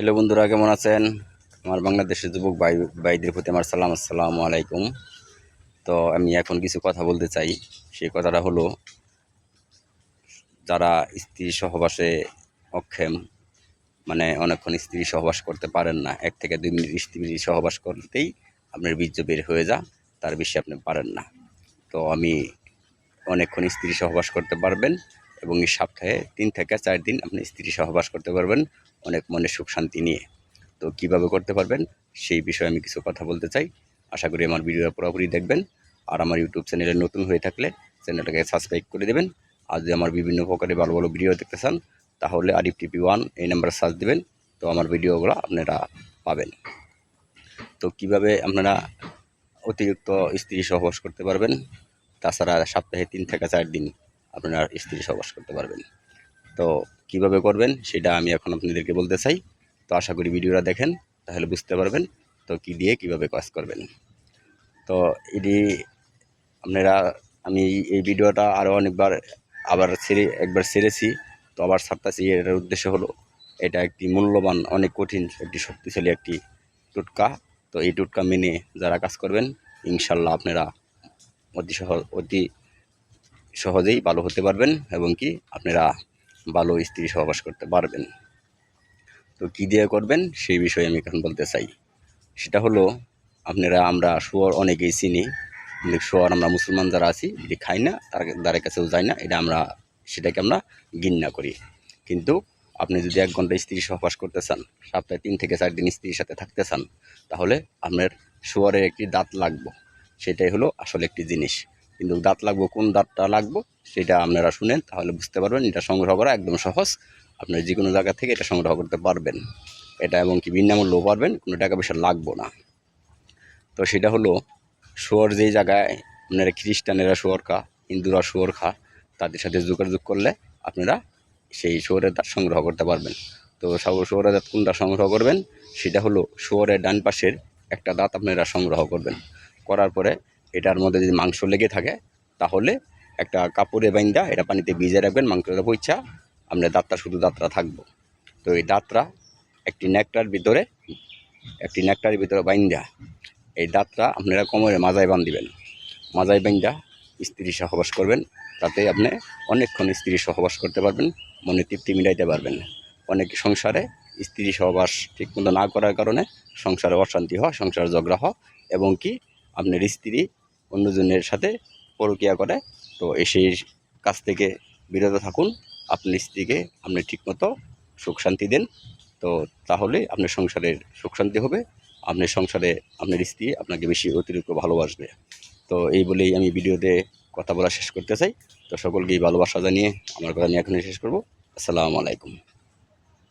Hello বন্ধুরা, কেমন আছেন? আমার বাংলাদেশের যুবক ভাই, ভাইদের প্রতি আমার সালাম, আসসালামু আলাইকুম। তো আমি এখন কিছু কথা বলতে চাই। সেই কথাটা হলো, যারা স্ত্রী সহবাসে অক্ষম মানে অনেকক্ষণ স্ত্রী সহবাস করতে পারেন না, এক থেকে দুই মিনিট স্ত্রী সহবাস করতেই আপনার বীর্য বের হয়ে যা, তার বেশি আপনি পারেন না। তো আমি অনেকক্ষণ স্ত্রী সহবাস করতে পারবেন এবং এই সপ্তাহে তিন থেকে চার দিন আপনি স্ত্রী সহবাস করতে পারবেন। অনেক মনে সুখ শান্তি নিয়ে। তো কীভাবে করতে পারবেন সেই বিষয়ে আমি কিছু কথা বলতে চাই। আশা করি আমার ভিডিওটা পুরোপুরি দেখবেন। আর আমার ইউটিউব চ্যানেলে নতুন হয়ে থাকলে চ্যানেলটাকে সাবস্ক্রাইব করে দেবেন। আর যদি আমার বিভিন্ন প্রকারের ভালো ভালো ভিডিও দেখতে চান, তাহলে আরিফ টিপি ওয়ান এই নাম্বারে সার্চ দেবেন। তো আমার ভিডিওগুলো আপনারা পাবেন। তো কীভাবে আপনারা অতিরিক্ত স্ত্রী সহবাস করতে পারবেন? তাছাড়া সপ্তাহে তিন থেকে চার দিন। আপনারা স্ত্রী সহবাস করতে পারবেন। তো কীভাবে করবেন সেটা আমি এখন আপনাদেরকে বলতে চাই। তো আশা করি ভিডিওটা দেখেন, তাহলে বুঝতে পারবেন তো কি দিয়ে কীভাবে কাজ করবেন। তো এটি আপনারা, আমি এই ভিডিওটা আরও অনেকবার, আবার ছেড়ে, একবার ছেড়েছি। তো আবার ছাড়তেছি এটার উদ্দেশ্য হলো, এটা একটি মূল্যবান, অনেক কঠিন, একটি শক্তিশালী একটি টুটকা। তো এই টুটকা মেনে যারা কাজ করবেন, ইনশাল্লাহ আপনারা অতি সহ, অতি সহজেই ভালো হতে পারবেন এবং কি আপনারা ভালো স্ত্রী সহবাস করতে পারবেন। তো কী দিয়ে করবেন সেই বিষয়ে আমি এখন বলতে চাই। সেটা হলো, আপনারা, আমরা শুয়োর অনেকেই চিনি। শুয়োর আমরা মুসলমান যারা আছি এটি খাই না, তার দ্বারের কাছেও যাই না, এটা আমরা, সেটাকে আমরা ঘৃণা করি। কিন্তু আপনি যদি এক ঘণ্টা স্ত্রী সহবাস করতে চান, সপ্তাহে তিন থেকে চার দিন স্ত্রীর সাথে থাকতে চান, তাহলে আপনার শুয়ারের একটি দাঁত লাগবে। সেটাই হলো আসলে একটি জিনিস। কিন্তু দাঁত লাগবো, কোন দাঁতটা লাগবো সেটা আপনারা শুনেন, তাহলে বুঝতে পারবেন। এটা সংগ্রহ করা একদম সহজ। আপনারা যে কোনো জায়গা থেকে এটা সংগ্রহ করতে পারবেন। এটা এবং কি বিনামূল্যও পারবেন, কোনো টাকা পয়সা লাগবো না। তো সেটা হলো, শুয়োর যেই জায়গায় আপনারা খ্রিস্টানেরা শুয়োর খা, হিন্দুরা শুয়োর খা, তাদের সাথে যোগাযোগ করলে আপনারা সেই শুয়োরের দাঁত সংগ্রহ করতে পারবেন। তো সব শুয়োরের দাঁত কোনটা সংগ্রহ করবেন? সেটা হলো, শুয়োরের ডান পাশের একটা দাঁত আপনারা সংগ্রহ করবেন। করার পরে এটার মধ্যে যদি মাংস লেগে থাকে, তাহলে একটা কাপড়ে বাইন্দা, এটা পানিতে ভিজে রাখবেন, মাংসটা পইচা আপনার দাঁতটা, শুধু দাঁতটা থাকব। তো এই দাঁতটা একটি নেকটার ভিতরে, একটি নেকটার ভিতরে বাইন্দা, এই দাঁতটা আপনারা কোমরে মাজায় বান্ধিবেন মাজায় বাইন্দা স্ত্রী সহবাস করবেন, তাতে আপনি অনেকক্ষণ স্ত্রী সহবাস করতে পারবেন, মনে তৃপ্তি মিটাইতে পারবেন। অনেক সংসারে স্ত্রী সহবাস ঠিকমতো না করার কারণে সংসারে অশান্তি হয়, সংসারে ঝগড়া হয়, এবং কি আপনার স্ত্রী অন্যজনের সাথে পরকিয়া করে। তো এই সেই কাছ থেকে বিরত থাকুন। আপনার স্ত্রীকে আপনি ঠিকমতো সুখ শান্তি দেন। তো তাহলে আপনার সংসারের সুখ শান্তি হবে। আপনার সংসারে আপনার স্ত্রী আপনাকে বেশি অতিরিক্ত ভালোবাসবে। তো এই বলেই আমি ভিডিওতে কথা বলা শেষ করতে চাই। তো সকলকেই ভালোবাসা জানিয়ে আমার কথা আমি এখনই শেষ করব। আসসালামু আলাইকুম।